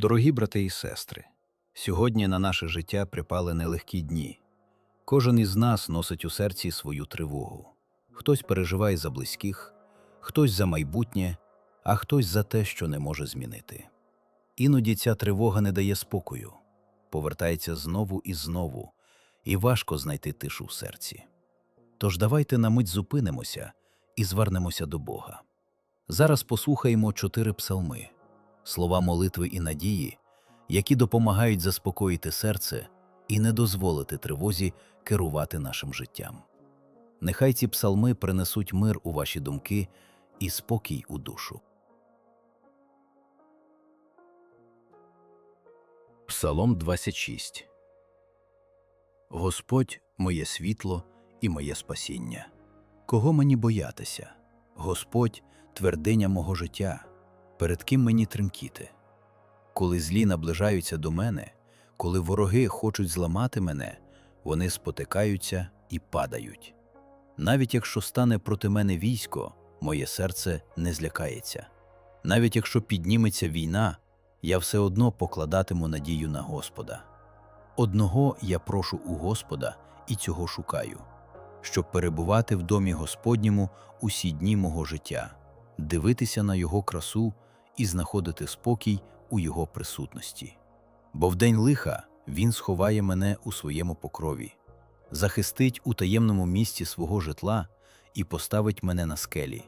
Дорогі брати і сестри, сьогодні на наше життя припали нелегкі дні. Кожен із нас носить у серці свою тривогу. Хтось переживає за близьких, хтось за майбутнє, а хтось за те, що не може змінити. Іноді ця тривога не дає спокою, повертається знову і знову, і важко знайти тишу в серці. Тож давайте на мить зупинимося і звернемося до Бога. Зараз послухаємо чотири псалми, слова молитви і надії, які допомагають заспокоїти серце і не дозволити тривозі керувати нашим життям. Нехай ці псалми принесуть мир у ваші думки і спокій у душу. Псалом 26 Господь моє світло і моє спасіння. Кого мені боятися? Господь твердиня мого життя, перед ким мені тремтіти? Коли злі наближаються до мене, коли вороги хочуть зламати мене, вони спотикаються і падають. Навіть якщо стане проти мене військо, моє серце не злякається. Навіть якщо підніметься війна, я все одно покладатиму надію на Господа. Одного я прошу у Господа і цього шукаю, щоб перебувати в домі Господньому усі дні мого життя, дивитися на Його красу і знаходити спокій у Його присутності. Бо в день лиха Він сховає мене у своєму покрові, захистить у таємному місці свого житла і поставить мене на скелі.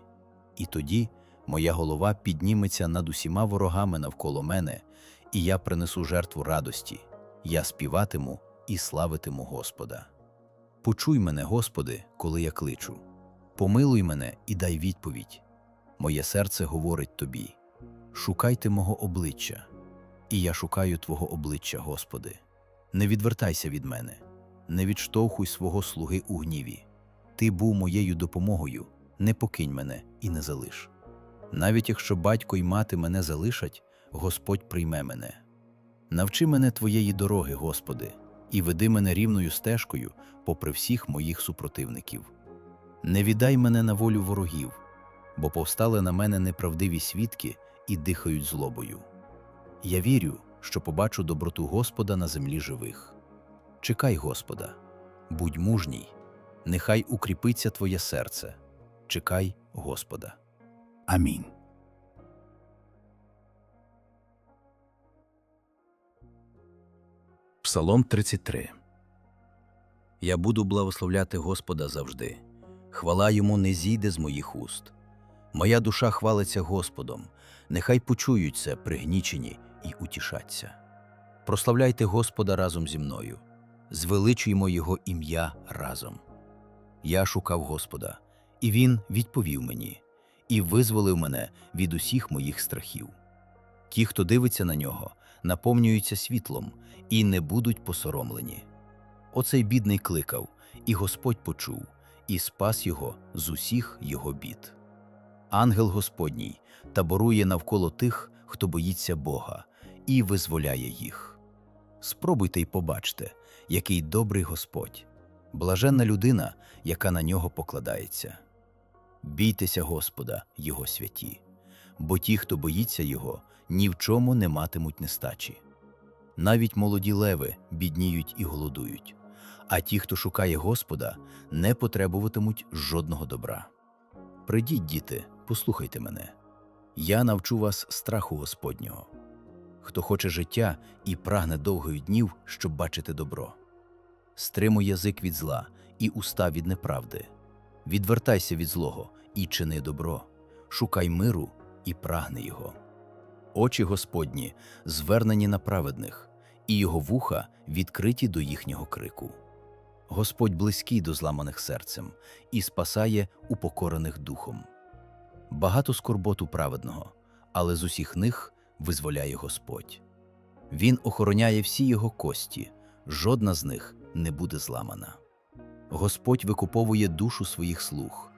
І тоді моя голова підніметься над усіма ворогами навколо мене, і я принесу жертву радості, я співатиму і славитиму Господа. Почуй мене, Господи, коли я кличу. Помилуй мене і дай відповідь. Моє серце говорить тобі: шукайте мого обличчя, і я шукаю Твого обличчя, Господи. Не відвертайся від мене, не відштовхуй свого слуги у гніві. Ти був моєю допомогою, не покинь мене і не залиш. Навіть якщо батько й мати мене залишать, Господь прийме мене. Навчи мене Твоєї дороги, Господи, і веди мене рівною стежкою попри всіх моїх супротивників. Не віддай мене на волю ворогів, бо повстали на мене неправдиві свідки і дихають злобою. Я вірю, що побачу доброту Господа на землі живих. Чекай, Господа, будь мужній, нехай укріпиться Твоє серце. Чекай Господа. Амінь. Псалом 33 Я буду благословляти Господа завжди. Хвала йому не зійде з моїх уст. Моя душа хвалиться Господом, нехай почують це пригнічені і утішаться. Прославляйте Господа разом зі мною, звеличуймо Його ім'я разом. Я шукав Господа, і Він відповів мені, і визволив мене від усіх моїх страхів. Ті, хто дивиться на нього, наповнюються світлом і не будуть посоромлені. Оцей бідний кликав, і Господь почув, і спас його з усіх його бід. Ангел Господній таборує навколо тих, хто боїться Бога, і визволяє їх. Спробуйте й побачте, який добрий Господь, блаженна людина, яка на нього покладається. Бійтеся Господа, Його святі, бо ті, хто боїться Його, ні в чому не матимуть нестачі. Навіть молоді леви бідніють і голодують, а ті, хто шукає Господа, не потребуватимуть жодного добра. Придіть, діти, послухайте мене. Я навчу вас страху Господнього. Хто хоче життя і прагне довгих днів, щоб бачити добро. Стримуй язик від зла і уста від неправди. Відвертайся від злого і чини добро, шукай миру і прагни його. Очі Господні звернені на праведних, і його вуха відкриті до їхнього крику. Господь близький до зламаних серцем і спасає упокорених духом. Багато скорботу праведного, але з усіх них визволяє Господь. Він охороняє всі його кості, жодна з них не буде зламана. Господь викуповує душу своїх слуг,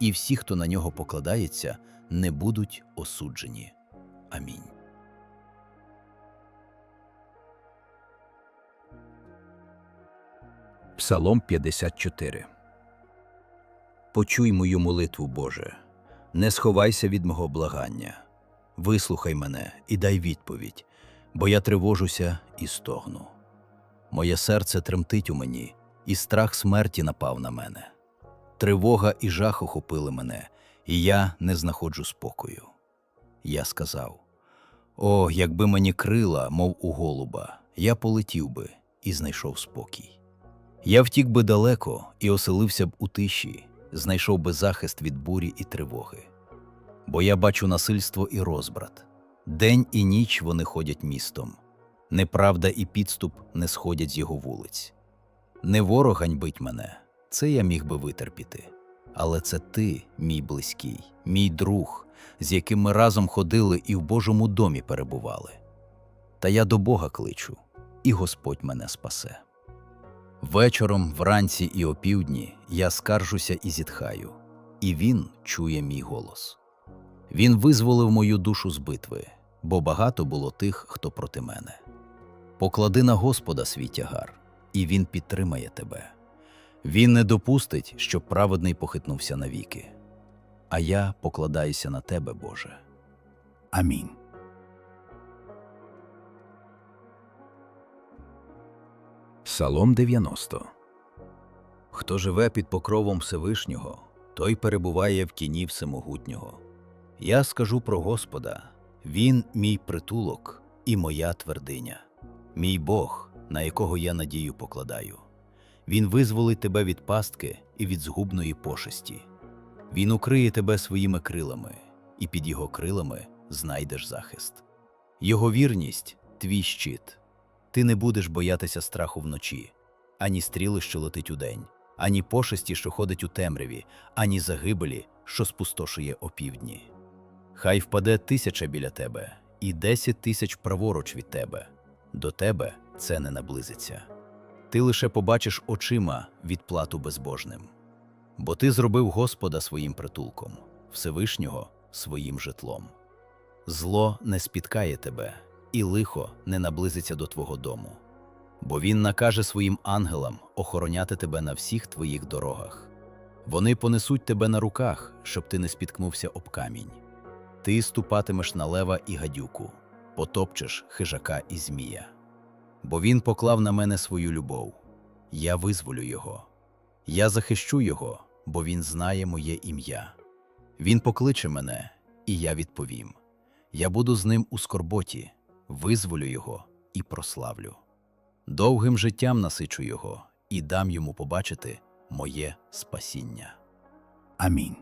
і всі, хто на нього покладається, не будуть осуджені. Амінь. Псалом 54 Почуй мою молитву, Боже, не сховайся від мого благання. Вислухай мене і дай відповідь, бо я тривожуся і стогну. Моє серце тремтить у мені, і страх смерті напав на мене. Тривога і жах охопили мене, і я не знаходжу спокою. Я сказав: О, якби мені крила, мов у голуба, я полетів би і знайшов спокій. Я втік би далеко і оселився б у тиші, знайшов би захист від бурі і тривоги. Бо я бачу насильство і розбрат. День і ніч вони ходять містом. Неправда і підступ не сходять з його вулиць. Не ворог ганьбить мене, це я міг би витерпіти. Але це ти, мій близький, мій друг, з яким ми разом ходили і в Божому домі перебували. Та я до Бога кличу, і Господь мене спасе. Вечором, вранці і опівдні я скаржуся і зітхаю, і він чує мій голос. Він визволив мою душу з битви, бо багато було тих, хто проти мене. Поклади на Господа свій тягар, і він підтримає тебе. Він не допустить, щоб праведний похитнувся навіки. А я покладаюся на тебе, Боже. Амінь. Псалом 90 Хто живе під покровом Всевишнього, той перебуває в тіні Всемогутнього. Я скажу про Господа Він мій притулок і моя твердиня, мій Бог, на якого я надію покладаю. Він визволить тебе від пастки і від згубної пошесті. Він укриє тебе своїми крилами, і під його крилами знайдеш захист. Його вірність твій щит. Ти не будеш боятися страху вночі, ані стріли, що летить удень, ані пошесті, що ходить у темряві, ані загибелі, що спустошує опівдні. Хай впаде тисяча біля тебе, і десять тисяч праворуч від тебе. До тебе це не наблизиться. Ти лише побачиш очима відплату безбожним. Бо ти зробив Господа своїм притулком, Всевишнього своїм житлом. Зло не спіткає тебе, і лихо не наблизиться до твого дому. Бо він накаже своїм ангелам охороняти тебе на всіх твоїх дорогах. Вони понесуть тебе на руках, щоб ти не спіткнувся об камінь. Ти ступатимеш на лева і гадюку, потопчеш хижака і змія. Бо він поклав на мене свою любов, я визволю його. Я захищу його, бо він знає моє ім'я. Він покличе мене, і я відповім. Я буду з ним у скорботі, визволю його і прославлю. Довгим життям насичу його і дам йому побачити моє спасіння. Амінь.